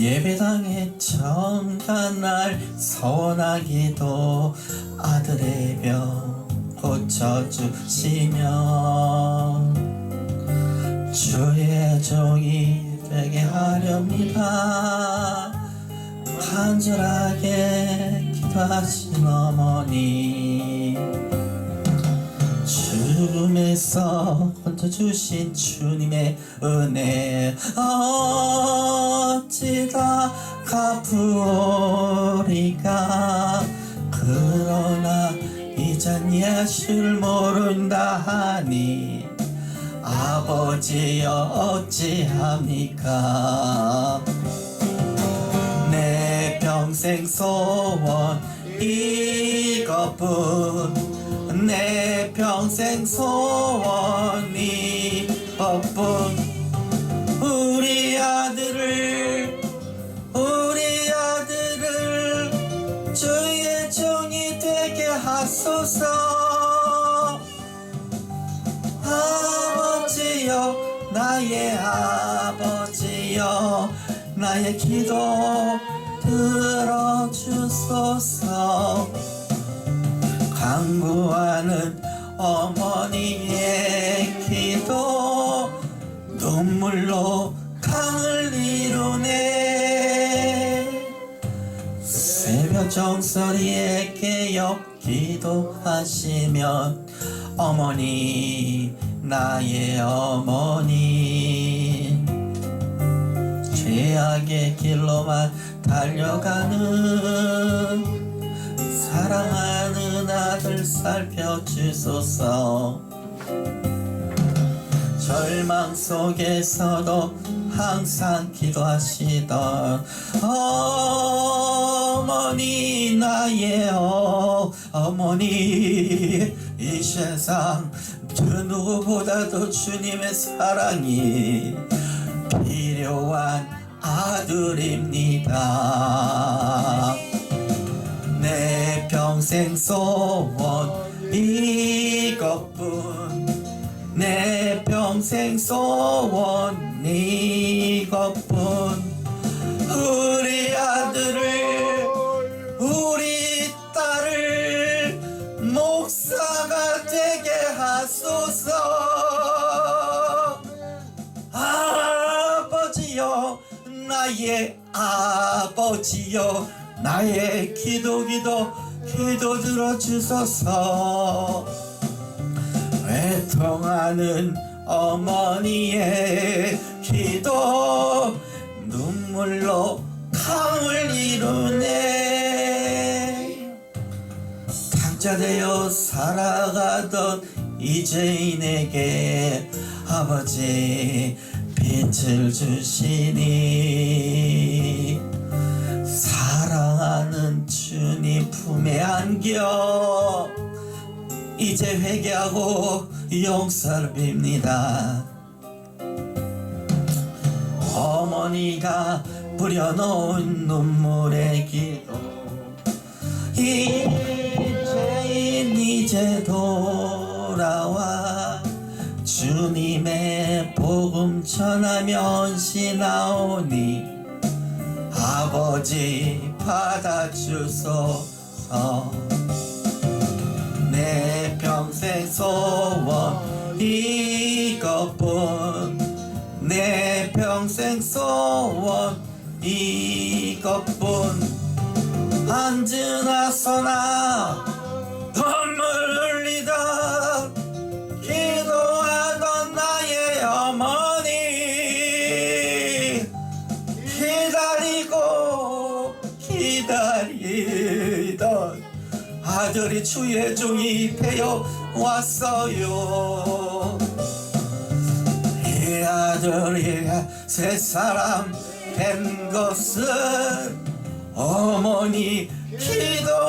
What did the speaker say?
예배당에 정간 날 서원하기도 아들의 병 고쳐주시며 주의 종이 되게 하렵니다. 간절하게 기도하신 어머니 죽음에서 건져주신 주님의 은혜. 어찌다 갚으리까 그러나 이젠 예수를 모른다 하니 아버지여 어찌합니까? 내 평생 소원 이것뿐 내 평생 소원 이것뿐 우리 아들을 우리 아들을 주의 종이 되게 하소서. 아버지여 나의 아버지여 나의 기도 들어주소서 강구하는 어머니의 기도 눈물로 강을 이루네. 새벽 정소리에 깨어 기도하시면 어머니 나의 어머니. 죄악의 길로만 달려가는 사랑하는 아들 살펴주소서. 절망 속에서도 항상 기도하시던 어머니 나의 어, 어머니 이 세상 그 누구보다도 주님의 사랑이 필요한 아들입니다. 내 평생 소원 이것뿐. 내 평생 소원 이것뿐. 우리 아들을 우리 딸을 목사가 되게 하소서. 아버지여 나의 아버지여 나의 기도 기도 기도 들어주소서. 외통하는 어머니의 기도 눈물로 강을 이루네. 탁자되어 살아가던 이재인에게 아버지 빛을 주시니 주님 품에 안겨 이제 회개하고 용서를 빕니다. 어머니가 뿌려놓은 눈물의 기도 이제인 이제 돌아와 주님의 복음 전하면 시나오니 아버지 받아주소서 내 평생 소원 이것뿐. 내 평생 소원 이것뿐. 앉으나 서나 아들이 종이 되어 왔어요. 이 아들이 새 사람 된 것은 어머니 기도입니다